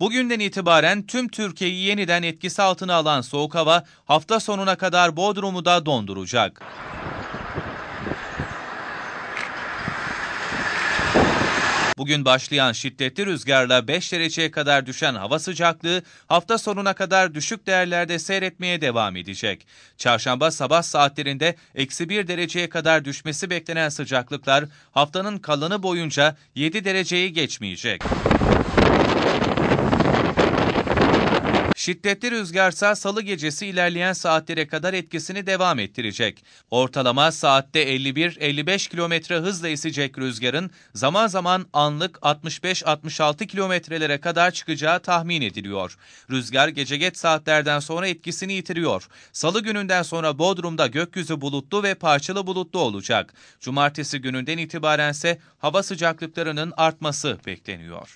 Bugünden itibaren tüm Türkiye'yi yeniden etkisi altına alan soğuk hava hafta sonuna kadar Bodrum'u da donduracak. Bugün başlayan şiddetli rüzgarla 5 dereceye kadar düşen hava sıcaklığı hafta sonuna kadar düşük değerlerde seyretmeye devam edecek. Çarşamba sabah saatlerinde eksi 1 dereceye kadar düşmesi beklenen sıcaklıklar haftanın kalanı boyunca 7 dereceyi geçmeyecek. Şiddetli rüzgarsa salı gecesi ilerleyen saatlere kadar etkisini devam ettirecek. Ortalama saatte 51-55 kilometre hızla esecek rüzgarın zaman zaman anlık 65-66 kilometrelere kadar çıkacağı tahmin ediliyor. Rüzgar gece geç saatlerden sonra etkisini yitiriyor. Salı gününden sonra Bodrum'da gökyüzü bulutlu ve parçalı bulutlu olacak. Cumartesi gününden itibaren ise hava sıcaklıklarının artması bekleniyor.